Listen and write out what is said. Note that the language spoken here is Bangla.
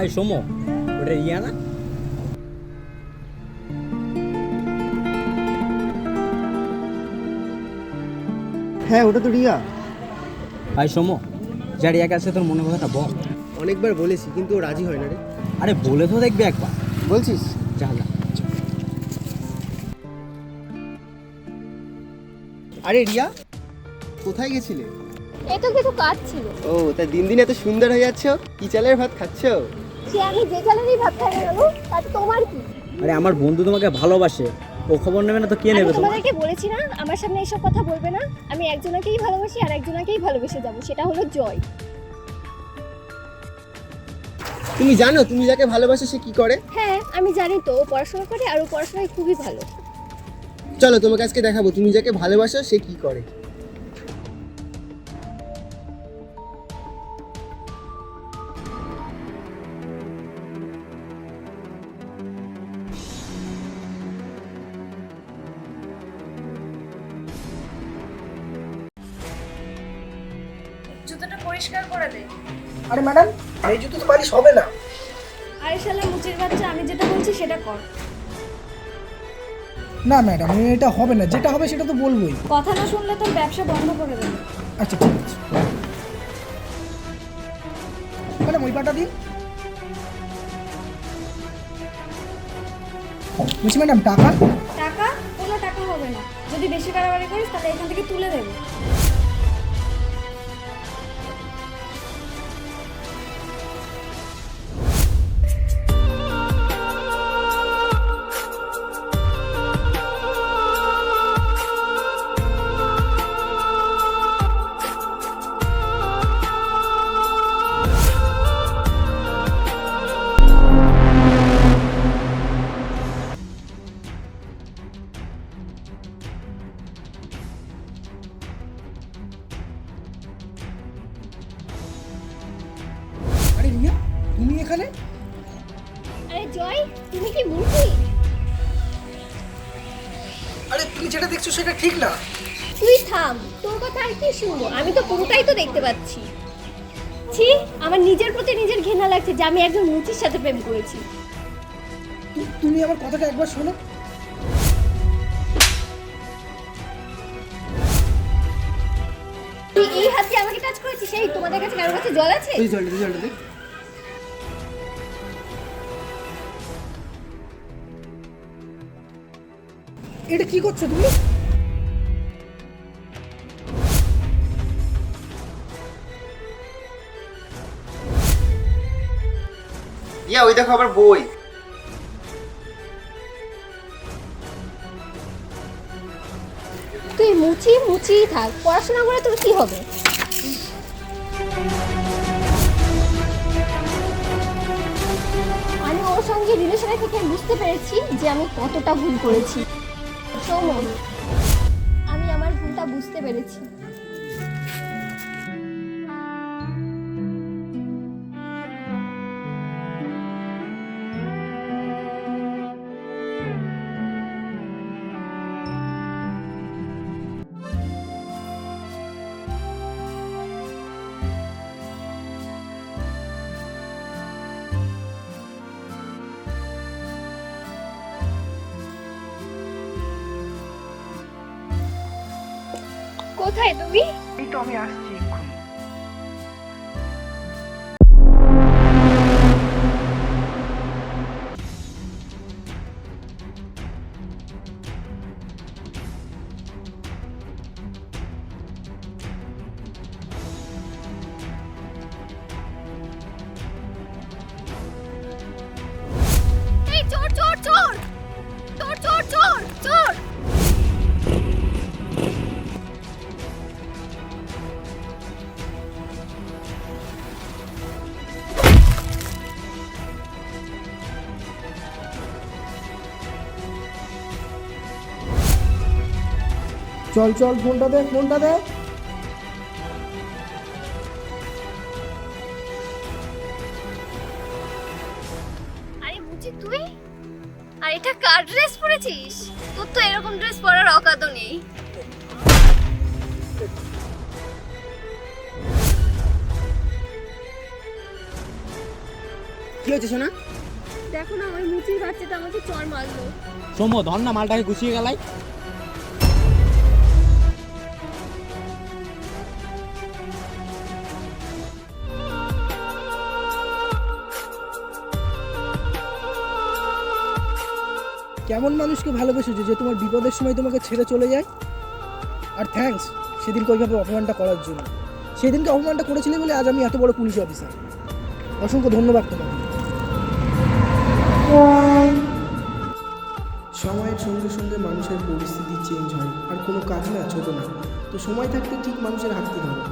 হাই সোমো ওটা রিয়া না হ্যাঁ ওটা তো রিয়া। হাই সোমো যা রিয়াকে আছে তোর মনে কথাটা বল। অনেকবার বলেছি কিন্তু ও রাজি হয় না রে। আরে বলে তো দেখবি একবার। বলছিস? যা যা। আরে রিয়া কোথায় গেছিলে? এই তো কিছু কাজ ছিল। ও তা দিন দিন এত সুন্দর হয়ে যাচ্ছ। কি চালের ভাত খাচ্ছ? সে আমি যে চালেরই ভাত খাই না কেন তাতে তোমার কি? আরে আমার বন্ধু তোমাকে ভালোবাসে। ও খবর নেবে না তো কে নেবে তোমাদেরকে বলেছি না আমার সামনে এইসব কথা বলবে না। আমি একজনকেই ভালোবাসি আর একজনকেই ভালোবেসে যাব সেটা হলো জয়। তুমি জানো তুমি যাকে ভালোবাসো সে কি করে? হ্যাঁ আমি জানি তো ও পড়াশোনা করে আর ও পড়াশোনায় খুবই ভালো। চলো তোমাকে আজকে দেখাবো তুমি যাকে ভালোবাসো সে কি করে? পরিষ্কার করে দে। আরে ম্যাডাম এই জুতো তো পালিশ হবে না। আরে শালা মুচির বাচ্চা আমি যেটা বলছি সেটা কর। না ম্যাডাম এটা হবে না যেটা হবে সেটা তো বলবোই। কথা না শুনলে তোর ব্যবসা বন্ধ করে দেবে। আচ্ছা ঠিক আছে। ম্যাডাম ওই পাটা দিন। বলছি ম্যাডাম টাকা? টাকা? কোনো টাকা হবে না। যদি বেশি বাড়াবাড়ি করিস তাহলে এখান থেকে তুলে দেবো। এখানে? আরে জয় তুমি কি মূর্তি? আরে তুমি যেটা দেখছ সেটা ঠিক না। তুই থাম তোর কথা আর কি শুনব? আমি তো পুরোটাই তো দেখতে পাচ্ছি। ছি আমার নিজের প্রতি নিজের ঘৃণা লাগছে যে আমি একজন মুচির সাথে প্রেম করেছি। তু- তুমি আমার কথাটা একবার শোনো। তুই এই হাত দিয়ে আমাকে টাচ করেছিস? সেই তোমাদের কাছে কারোর কাছে জল আছে? তুই জলটা দে, জলটা দে এটা কি করছ তুমি? রিয়া ওই দেখো আবার বই। তুই মুচি মুচিই থাক পড়াশোনা করে তোর কি হবে? আমি ওর সঙ্গে রিলেশনে থেকে বুঝতে পেরেছি যে আমি কতটা ভুল করেছি। সৌমন আমি আমার ভুলটা বুঝতে পেরেছি। কোথায় তুমি? এই তো আমি আসছি। চল চল ফোনটা দে ফোনটা দে। আরে মুচি তুই? আর এটা কার ড্রেস পরেছিস? তোর তো এরকম ড্রেস পরার অকাতও নেই। হয়েছে শোনা দেখো না আমার মুচির বাচ্চাটা আমাকে চর মারলো। সৌম্য ধর না মালটাকে গুছিয়ে গেলাই কেমন মানুষকে ভালোবেসেছো যে তোমার বিপদের সময় তোমাকে ছেড়ে চলে যায়? আর থ্যাঙ্কস সেদিনকে ওইভাবে অপমানটা করার জন্য। সেদিনকে অপমানটা করেছিলে বলে আজ আমি এত বড় পুলিশ অফিসার অসংখ্য ধন্যবাদ তোমাকে। সময়ের সঙ্গে সঙ্গে মানুষের পরিস্থিতি চেঞ্জ হয়, আর কোনো কাজ না, ছোট না। তো সময় থাকতে ঠিক মানুষের হাতটি ধরো